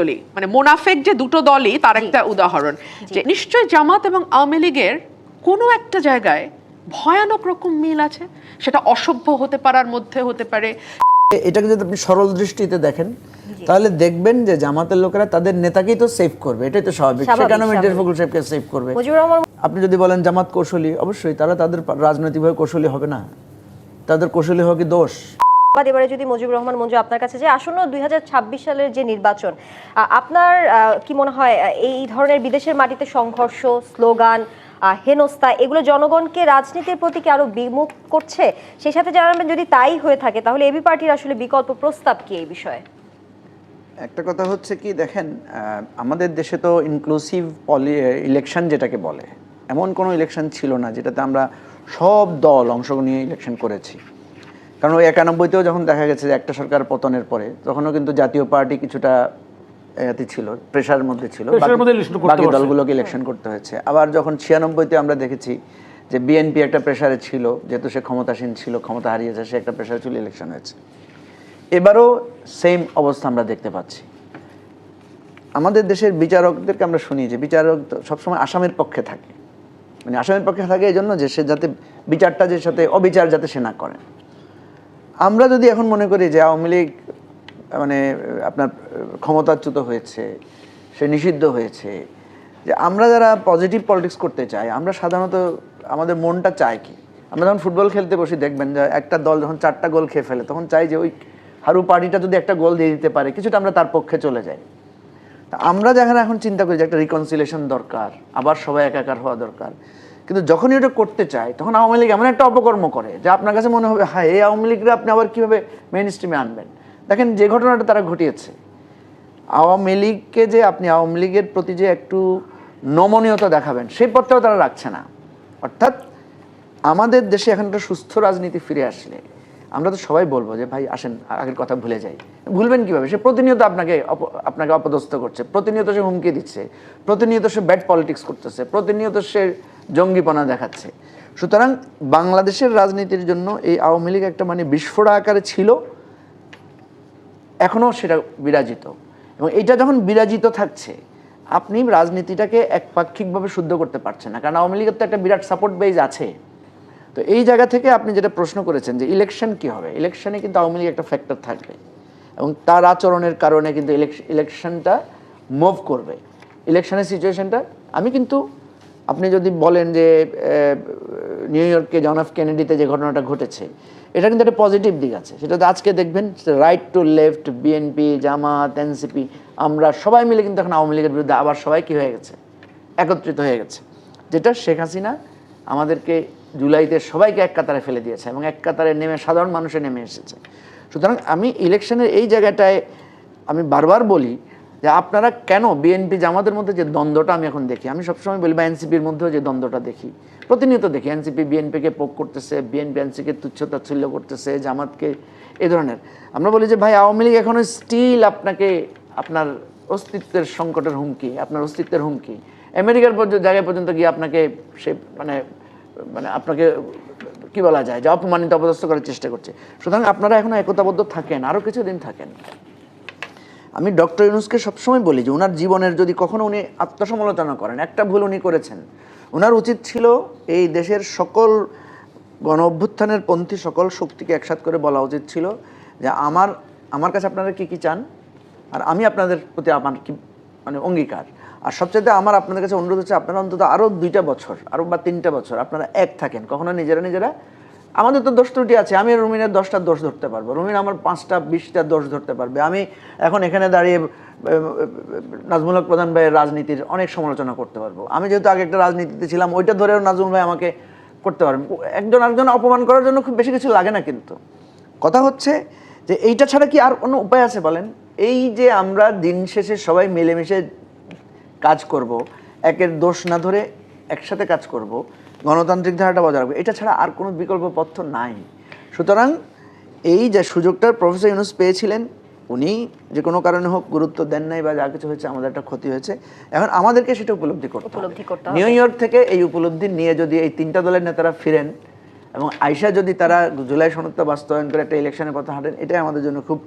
বলি মানে মোনাফেক যে দুটো দলই তার একটা উদাহরণ। যে নিশ্চয় জামাত এবং আওয়ামী লীগের কোনো একটা জায়গায় ভয়ানক রকম মিল আছে? সেটা অসভ্য হতে পারার মধ্যে হতে পারে। এটাকে যদি আপনি সরল দৃষ্টিতে দেখেন তাহলে দেখবেন যে জামাতের লোকেরা তাদের নেতাকেই তো সেভ করবে। এটাই তো স্বাভাবিক। সে স্বাভাবিক, কেন মির্জা ফখরুল সাহেবকে সেভ করবে। আপনি যদি বলেন জামাত কৌশলী অবশ্যই তারা তাদের রাজনৈতিকভাবে কৌশলী হবে না। তাদের কৌশলী হওয়া কি দোষ? বাদ এবারে যদি মুজিবুর রহমান মঞ্জু আপনার কাছে যে আসন্ন দুই হাজার ছাব্বিশ সালের যে নির্বাচন আপনার কি মনে হয় এই ধরনের বিদেশের মাটিতে সংঘর্ষ, স্লোগান হেনস্থা, এগুলো জনগণকে রাজনীতির প্রতি কি আরও বিমুখ করছে? সেই সাথে জানাবেন যদি তাই হয়ে থাকে, তাহলে এবি পার্টির আসলে বিকল্প প্রস্তাব কি এই বিষয়ে? একটা কথা হচ্ছে কি, দেখেন আমাদের দেশে তো ইনক্লুসিভ পলি ইলেকশন যেটাকে বলে, এমন কোনো ইলেকশন ছিল না যেটাতে আমরা সব দল অংশগ্রহণ নিয়ে ইলেকশন করেছি। কারণ ওই একানব্বইতেও যখন দেখা গেছে যে একটা সরকার পতনের পরে তখনও কিন্তু জাতীয় পার্টি কিছুটা এতে ছিল প্রেশারের মধ্যে ছিল। বাকি-। দলগুলোকে ইলেকশন করতে হয়েছে। আবার যখন ছিয়ানব্বইতে আমরা দেখেছি যে বিএনপি একটা প্রেশারে ছিল যেহেতু সে ক্ষমতাসীন ছিল ক্ষমতা হারিয়েছে সে একটা প্রেশারে ছিল ইলেকশন হয়েছে। এবারও সেম অবস্থা আমরা দেখতে পাচ্ছি। আমাদের দেশের বিচারকদেরকে আমরা শুনি যে বিচারক তো সবসময় আসামের পক্ষে থাকে। মানে আসামের পক্ষে থাকে এই জন্য যে সে যাতে বিচারটা যে সাথে অবিচার যাতে সে না করে। আমরা যদি এখন মনে করি যে আওয়ামী লীগ মানে আপনার ক্ষমতাচ্যুত হয়েছে, সে নিষিদ্ধ হয়েছে, যে আমরা যারা পজিটিভ পলিটিক্স করতে চাই, আমরা সাধারণত আমাদের মনটা চায় কি? আমরা যখন ফুটবল খেলতে বসি, দেখবেন যে একটা দল যখন চারটা গোল খেয়ে ফেলে, তখন চাই যে ওই হারু পার্টিটা যদি একটা গোল দিয়ে দিতে পারে, কিছুটা আমরা তার পক্ষে চলে যাই। আমরা যেখানে এখন চিন্তা করি যে একটা রিকনসিলেশন দরকার, আবার সবাই একাকার হওয়া দরকার কিন্তু যখনই ওটা করতে চায়, তখন আওয়ামী লীগ এমন একটা অপকর্ম করে যে আপনার কাছে মনে হবে হ্যাঁ এই আওয়ামী লীগরা আপনি আবার কীভাবে মেইন স্ট্রিমে আনবেন? দেখেন, যে ঘটনাটা তারা ঘটিয়েছে, আওয়ামী লীগকে যে আপনি আওয়ামী লীগের প্রতি যে একটু নমনীয়তা দেখাবেন, সেই পথটাও তারা রাখছে না। অর্থাৎ, আমাদের দেশে এখন একটা সুস্থ রাজনীতি ফিরে আসলে, আমরা তো সবাই বলব যে, ভাই, আসেন, আগের কথা ভুলে যাই। ভুলবেন কীভাবে? সে প্রতিনিয়ত আপনাকে আপনাকে অপদস্থ করছে, প্রতিনিয়ত সে হুমকি দিচ্ছে, প্রতিনিয়ত সে ব্যাড পলিটিক্স করতেছে, প্রতিনিয়ত সে জঙ্গিপনা দেখাচ্ছে। সুতরাং বাংলাদেশের রাজনীতির জন্য এই আওয়ামী লীগ একটা মানে বিস্ফোরা আকারে ছিল, এখনও সেটা বিরাজিত। এবং এটা যখন বিরাজিত থাকছে, আপনি রাজনীতিটাকে একপাক্ষিকভাবে শুদ্ধ করতে পারছেন না। কারণ আওয়ামী লীগের তো একটা বিরাট সাপোর্ট বেজ আছে। তো এই জায়গা থেকে আপনি যেটা প্রশ্ন করেছেন যে ইলেকশন কি হবে? ইলেকশনে কিন্তু আওয়ামী লীগ একটা ফ্যাক্টর থাকবে। এবং তার আচরণের কারণে কিন্তু ইলেকশনটা মুভ করবে। ইলেকশনের সিচুয়েশনটা আমি কিন্তু আপনি যদি বলেন যে নিউ ইয়র্কে জন অফ কেনেডিতে যে ঘটনাটা ঘটেছে, এটা কিন্তু একটা পজিটিভ দিক আছে। সেটা তো আজকে দেখবেন right to left BNP Jamaat NCP আমরা সবাই মিলে কিন্তু এখন আওয়ামী লীগের বিরুদ্ধে আবার সবাই কী হয়ে গেছে? একত্রিত হয়ে গেছে। যেটা শেখ হাসিনা আমাদেরকে জুলাইতে সবাইকে এক কাতারে ফেলে দিয়েছে এবং এক কাতারে নেমে সাধারণ মানুষে নেমে এসেছে। সুতরাং আমি ইলেকশনের এই জায়গাটায় আমি বারবার বলি যে আপনারা কেন বিএনপি জামাতের মধ্যে যে দ্বন্দ্বটা আমি এখন দেখি? আমি সবসময় বলি বা এনসিপির মধ্যেও যে দ্বন্দ্বটা দেখি। প্রতিনিয়ত দেখি এনসিপি বিএনপিকে পোক করতেছে বিএনপি এনসিকে তুচ্ছ তাচ্ছিল্য করতেছে, জামাতকে এ ধরনের। আমরা বলি যে, ভাই, আওয়ামী লীগ এখনও স্টিল আপনাকে, আপনার অস্তিত্বের সংকটের হুমকি, আপনার অস্তিত্বের হুমকি। আমেরিকার পর্যন্ত জায়গায় পর্যন্ত গিয়ে আপনাকে সে মানে মানে আপনাকে, কি বলা যায়, যে অপমানিত, অপদস্থ করার চেষ্টা করছে। সুতরাং আপনারা এখনও একতাবদ্ধ থাকেন আরও কিছুদিন থাকেন। আমি ডক্টর ইউনুসকে সবসময় বলি যে ওনার জীবনের যদি কখনো উনি আত্মসমালোচনা করেন, একটা ভুল উনি করেছেন। ওনার উচিত ছিল এই দেশের সকল গণ অভ্যুত্থানের পন্থী সকল শক্তিকে একসাথ করে বলা উচিত ছিল যে আমার আমার কাছে আপনারা কি কি চান? আর আমি আপনাদের প্রতি আমার কি মানে অঙ্গীকার। আর সবচেয়ে আমার আপনাদের কাছে অনুরোধ হচ্ছে আপনারা অন্তত আরও দুইটা বছর আরও বা তিনটা বছর আপনারা এক থাকেন। কখনো নিজেরা নিজেরা আমাদের তো দোষ ত্রুটি আছে আমি রুমিনের দশটা দোষ ধরতে পারব। রুমিন আমার পাঁচটা বিশটা দোষ ধরতে পারবে। আমি এখন এখানে দাঁড়িয়ে আহ, নাজমুল হক প্রধান ভাইয়ের রাজনীতির অনেক সমালোচনা করতে পারব। আমি যেহেতু আগে একটা রাজনীতিতে ছিলাম ওইটা ধরেও নাজমুল ভাই আমাকে করতে পারবেন একজন আরেকজন অপমান করার জন্য খুব বেশি কিছু লাগে না কিন্তু। কথা হচ্ছে যে এইটা ছাড়া কি আর কোনো উপায় আছে বলেন? এই যে আমরা দিন শেষে সবাই মিলেমিশে কাজ করব একের দোষ না ধরে একসাথে কাজ করব গণতান্ত্রিক ধারাটা বজায় রাখবে। এটা ছাড়া আর কোনো বিকল্প পথ নাই। সুতরাং এই যে সুযোগটা প্রফেসর ইউনুস পেয়েছিলেন উনি যে কোনো কারণে হোক গুরুত্ব দেন নাই বা যা কিছু হয়েছে আমাদের একটা ক্ষতি হয়েছে এখন আমাদেরকে সেটা উপলব্ধি করতে উপলব্ধি করতে নিউ ইয়র্ক থেকে এই উপলব্ধি নিয়ে যদি এই তিনটা দলের নেতারা ফিরেন এবং আইসা যদি তারা জুলাই সনদটা বাস্তবায়ন করে একটা ইলেকশনের পথে হাঁটেন এটাই আমাদের জন্য খুব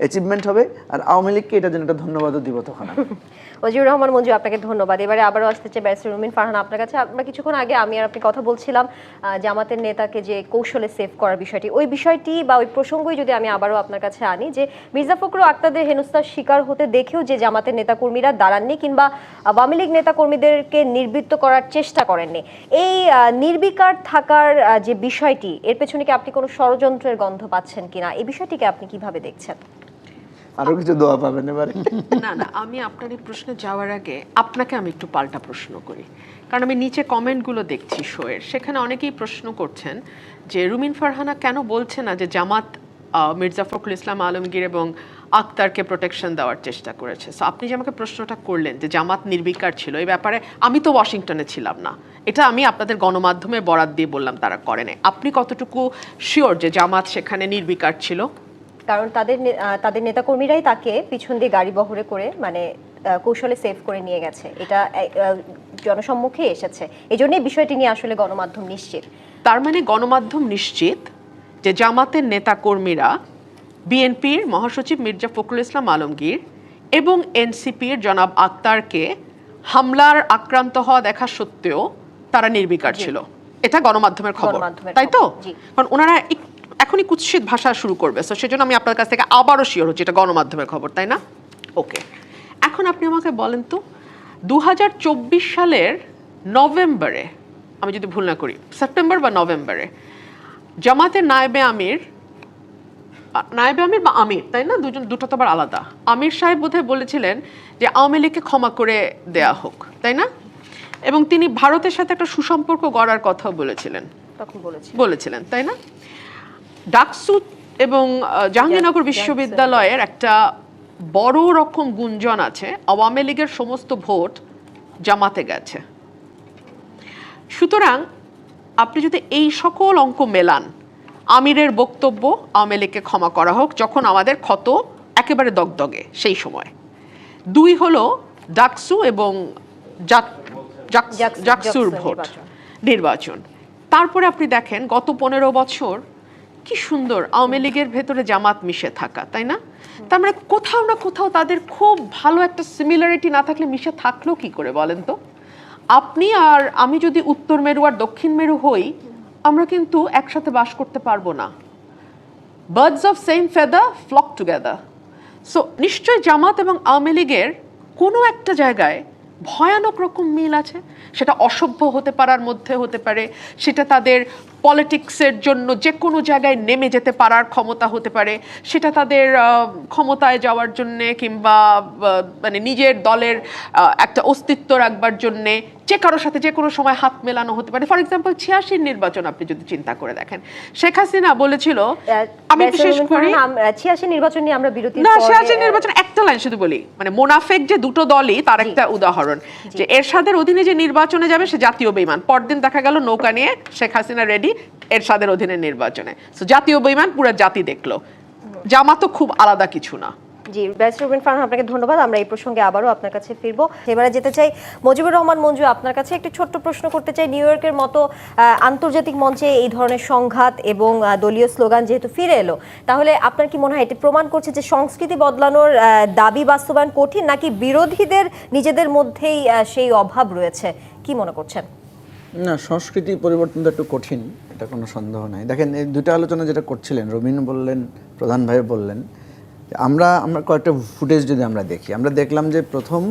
অ্যাচিভমেন্ট হবে। আর আওয়ামী লীগকে এটার জন্য একটা ধন্যবাদও দিব তখন মজিবুর রহমান মঞ্জু, আপনাকে ধন্যবাদ। এবারে আবারও আসতে চাই ব্যারিস্টার রুমিন ফারহান আপনার কাছে। আমরা কিছুক্ষণ আগে আমি আর আপনি কথা বলছিলাম জামাতের নেতাকে যে কৌশলে সেভ করার বিষয়টি। ওই বিষয়টি বা ওই প্রসঙ্গই যদি আমি আবারও আপনার কাছে আনি যে মির্জা ফখরুল আক্তারদের হেনস্থার শিকার হতে দেখেও যে জামাতের নেতাকর্মীরা দাঁড়াননি কিংবা আওয়ামী লীগ নেতাকর্মীদেরকে নির্বৃত্ত করার চেষ্টা করেননি। এই নির্বিকার থাকার যে বিষয়টি, এর পেছনে কি আপনি কোনো ষড়যন্ত্রের গন্ধ পাচ্ছেন কিনা? এই বিষয়টিকে আপনি কীভাবে দেখছেন? আরও কিছু দোয়া পাবেন এবারে। না না, আমি আপনার এই প্রশ্নে যাওয়ার আগে আপনাকে আমি একটু পাল্টা প্রশ্ন করি। কারণ আমি নিচে কমেন্টগুলো দেখছি শোয়ের। সেখানে অনেকেই প্রশ্ন করছেন যে, রুমিন ফারহানা কেন বলছে না যে জামাত মির্জা ফখরুল ইসলাম আলমগীর এবং আক্তারকে প্রোটেকশন দেওয়ার চেষ্টা করেছে। সো আপনি যে আমাকে প্রশ্নটা করলেন যে জামাত নির্বিকার ছিল, এই ব্যাপারে আমি তো ওয়াশিংটনে ছিলাম না। এটা আমি আপনাদের গণমাধ্যমে বরাদ দিয়ে বললাম তারা করেনি। আপনি কতটুকু শিওর যে জামাত সেখানে নির্বিকার ছিল? কারণ তাদের তাদের নেতাকর্মীরাই তাকে পিছন দিয়ে গাড়ি বহরে করে মানে কৌশলে সেভ করে নিয়ে গেছে। এটা জনসম্মুখে এসেছে। এই জন্যই বিষয়টি নিয়ে আসলে গণমাধ্যম নিশ্চিত। তার মানে গণমাধ্যম নিশ্চিত যে জামাতের নেতাকর্মীরা বিএনপির মহাসচিব মির্জা ফখরুল ইসলাম আলমগীর এবং এনসিপির জনাব আক্তারকে হামলার আক্রান্ত হওয়া দেখা সত্ত্বেও তারা নির্বিকার ছিল। এটা গণমাধ্যমের খবর। তাই তো? কারণ ওনারা এখনই কুৎসিত ভাষা শুরু করবে। তো সেজন্য আমি আপনার কাছ থেকে আবারও শিওর হচ্ছি এটা গণমাধ্যমের খবর তাই না? ওকে এখন আপনি আমাকে বলেন তো দু হাজার চব্বিশ সালের নভেম্বরে আমি যদি ভুল না করি সেপ্টেম্বর বা নভেম্বরে জামাতের নায়েবে আমির নায়েবে আমির বা আমির তাই না? দুজন দুটো তো আবার আলাদা। আমির সাহেব বোধহয় বলেছিলেন যে আওয়ামী লীগকে ক্ষমা করে দেয়া হোক তাই না? এবং তিনি ভারতের সাথে একটা সুসম্পর্ক গড়ার কথাও বলেছিলেন। তখন বলেছি বলেছিলেন তাই না? ডাকসু এবং জাহাঙ্গীরনগর বিশ্ববিদ্যালয়ের একটা বড় রকম গুঞ্জন আছে। আওয়ামী লীগের সমস্ত ভোট জামাতে গেছে। সুতরাং আপনি যদি এই সকল অঙ্ক মেলান আমিরের বক্তব্য আওয়ামী লীগকে ক্ষমা করা হোক যখন আমাদের ক্ষত একেবারে দগদগে সেই সময়। দুই হলো ডাকসু এবং জাক- জাক- জাকসুর ভোট। নির্বাচন। তারপরে আপনি দেখেন গত পনেরো বছর কি সুন্দর আওয়ামী লীগের ভেতরে জামাত মিশে থাকা, তাই না? তার মানে কোথাও না কোথাও তাদের খুব ভালো একটা সিমিলারিটি না থাকলে মিশে থাকল কি করে বলেন তো? আপনি আর আমি যদি উত্তর মেরু আর দক্ষিণ মেরু হই, আমরা কিন্তু একসাথে বাস করতে পারব না। Birds of same feather flock together so নিশ্চয় জামাত এবং আওয়ামী লীগের কোনো একটা জায়গায় ভয়ানক রকম মিল আছে। সেটা অসভ্য হতে পারার মধ্যে হতে পারে। সেটা তাদের পলিটিক্সের জন্য যে কোনো জায়গায় নেমে যেতে পারার ক্ষমতা হতে পারে। সেটা তাদের ক্ষমতায় যাওয়ার জন্যে কিংবা মানে নিজের দলের একটা অস্তিত্ব রাখবার জন্যে যে কারোর সাথে যে কোনো সময় হাত মেলানো হতে পারে। ফর এক্সাম্পল ছিয়াশির নির্বাচন আপনি যদি চিন্তা করে দেখেন। শেখ হাসিনা বলেছিল আমি বিশেষ করি ছিয়াশি নির্বাচন নিয়ে আমরা বিরতি না সিয়াচি নির্বাচন একটা লাইন শুধু বলি। মানে মোনাফেক যে দুটো দলই তার একটা উদাহরণ। যে এরশাদের অধীনে যে নির্বাচনে যাবে সে জাতীয় বেইমান। পরদিন দেখা গেল নৌকা নিয়ে শেখ হাসিনা রেডি এরশাদের অধীনে নির্বাচনে। তো জাতীয় বেইমান পুরো জাতি দেখল। জামাতও খুব আলাদা কিছু না। জি ব্যারিস্টার রুবিন ফারহান, আপনাকে ধন্যবাদ। আমরা এই প্রসঙ্গে আবারও আপনার কাছে ফিরবো। এবারে যেতে চাই মুজিবুর রহমান মঞ্জু, আপনার কাছে একটি ছোট্ট প্রশ্ন করতে চাই। নিউ ইয়র্কের মতো আন্তর্জাতিক মঞ্চে এই ধরনের সংঘাত এবং দলীয় স্লোগান যেহেতু ফিরে এলো, তাহলে আপনার কি মনে হয় এটি প্রমাণ করছে যে সংস্কৃতি বদলানোর দাবি বাস্তবায়ন কঠিন নাকি বিরোধীদের নিজেদের মধ্যেই সেই অভাব রয়েছে? কি মনে করছেন? না, সংস্কৃতি পরিবর্তন তো একটু কঠিন, এটা কোনো সন্দেহ নাই। দেখেন, এই দুটো আলোচনা যেটা করছিলেন রবীন বললেন, প্রধান ভাই বললেন আমরা আমরা কয়েকটা ফুটেজ যদি আমরা দেখি, আমরা দেখলাম যে প্রথম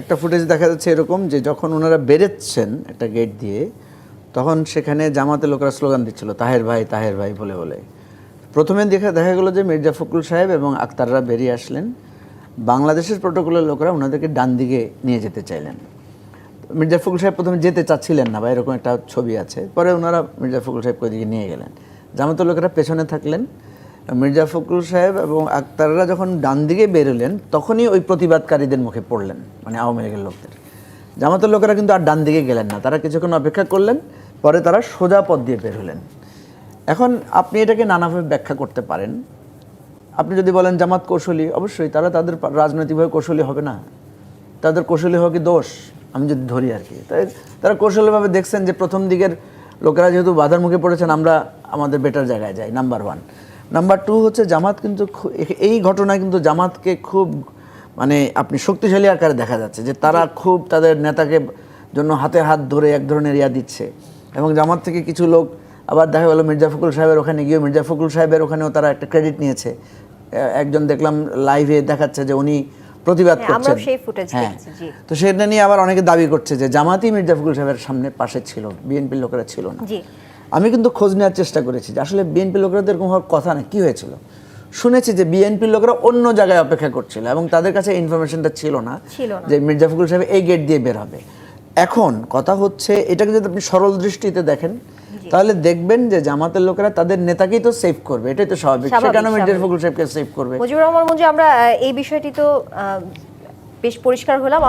একটা ফুটেজ দেখা যাচ্ছে এরকম যে যখন ওনারা বেরোচ্ছেন একটা গেট দিয়ে, তখন সেখানে জামাতে লোকরা স্লোগান দিচ্ছিল, তাহের ভাই তাহের ভাই, বলে বলে। প্রথমে দেখা দেখা গেলো যে মির্জা ফখরুল সাহেব এবং আক্তাররা বেরিয়ে আসলেন। বাংলাদেশের প্রোটোকলের লোকরা ওনাদেরকে ডান দিকে নিয়ে যেতে চাইলেন। মির্জা ফখরুল সাহেব প্রথমে যেতে চাচ্ছিলেন না বা এরকম একটা ছবি আছে, পরে ওনারা মির্জা ফখরুল সাহেবকে ওইদিকে নিয়ে গেলেন। জামাতের লোকেরা পেছনে থাকলেন মির্জা ফখরুল সাহেব এবং আক্তাররা যখন ডান দিকে বেরোলেন, তখনই ওই প্রতিবাদকারীদের মুখে পড়লেন মানে আওয়ামী লীগের লোকদের। জামাতের লোকেরা কিন্তু আর ডান দিকে গেলেন না, তারা কিছুক্ষণ অপেক্ষা করলেন, পরে তারা সোজা পথ দিয়ে বের হলেন। এখন আপনি এটাকে নানাভাবে ব্যাখ্যা করতে পারেন। আপনি যদি বলেন জামাত কৌশলী, অবশ্যই তারা তাদের রাজনৈতিকভাবে কৌশলী হবে না। তাদের কৌশলী হওয়া কি দোষ? আমি যদি ধরি আর কি। তাই তারা কৌশলীভাবে দেখছেন যে প্রথম দিকের লোকেরা যেহেতু বাধার মুখে পড়েছেন, আমরা আমাদের বেটার জায়গায় যাই নাম্বার ওয়ান নাম্বার টু হচ্ছে জামাত কিন্তু এই ঘটনায় কিন্তু জামাতকে খুব মানে আপনি শক্তিশালী আকারে দেখা যাচ্ছে যে তারা খুব তাদের নেতাকে জন্য হাতে হাত ধরে এক ধরনের ইয়া দিচ্ছে। এবং জামাত থেকে কিছু লোক আবার দেখা গেলো মির্জা ফখরুল সাহেবের ওখানে গিয়ে মির্জা ফখরুল সাহেবের ওখানেও তারা একটা ক্রেডিট নিয়েছে। একজন দেখলাম লাইভে দেখাচ্ছে যে উনি প্রতিবাদ হ্যাঁ, করছেন। হ্যাঁ। তো সেটা নিয়ে আবার অনেকে দাবি করছে যে জামাতই মির্জা ফখরুল সাহেবের সামনে পাশে ছিল বিএনপির লোকেরা ছিল না। আমি কিন্তু খোঁজ নেওয়ার চেষ্টা করেছি যে আসলে বিএনপির লোকেরা তো এরকম হওয়ার কথা না কি হয়েছিল? শুনেছি যে বিএনপির লোকেরা অন্য জায়গায় অপেক্ষা করছিল এবং তাদের কাছে ইনফরমেশনটা ছিল না যে মির্জা ফখরুল সাহেব এই গেট দিয়ে বের হবে। এখন কথা হচ্ছে এটাকে যদি আপনি সরল দৃষ্টিতে দেখেন তাহলে দেখবেন যে জামাতের লোকেরা তাদের নেতাকেই তো সেভ করবে এটাই তো স্বাভাবিক। সেখানে মির্জা। ফখরুল সাহেবকে সেভ করবে। মুজিবুর রহমান মঞ্জু আমরা এই বিষয়টি তো বেশ পরিষ্কার হলাম।